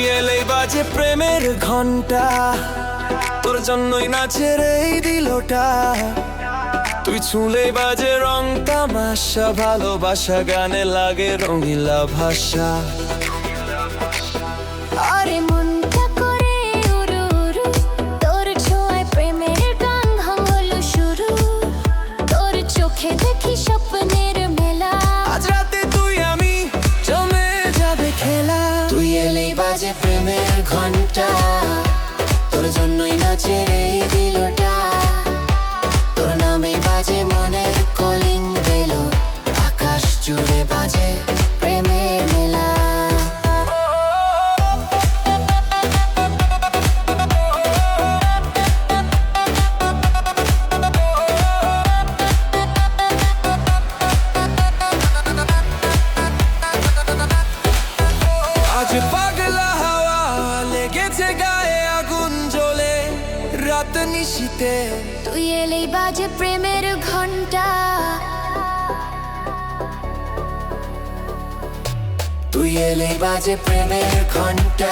বাজে প্রেমের ঘণ্টা তোর জন্যই নাচের এই দিলটা তুই ছুলে বাজে রং তামাশা ভালোবাসা গানে লাগে রঙিলা ভাষা। আরে মনটা করে তোর ছোঁয়ায় প্রেমের গান ভাঙলো শুরু। তোর চোখে দেখি স্বপ্নের মেলা। আজ রাতে তুই আমি জমে যাবে খেলা। এলেই বাজে প্রেমের ঘণ্টা। তোর জন্যই নাচে এই দিলটা। তোর নামে বাজে মনের কলিং বেল। আকাশ জুড়ে বাজে প্রেমের লেগেছে গায়ে আগুন জ্বলে রাত নিশীতে। তুই এলেই বাজে প্রেমের ঘণ্টা। তুই এলেই বাজে প্রেমের ঘণ্টা।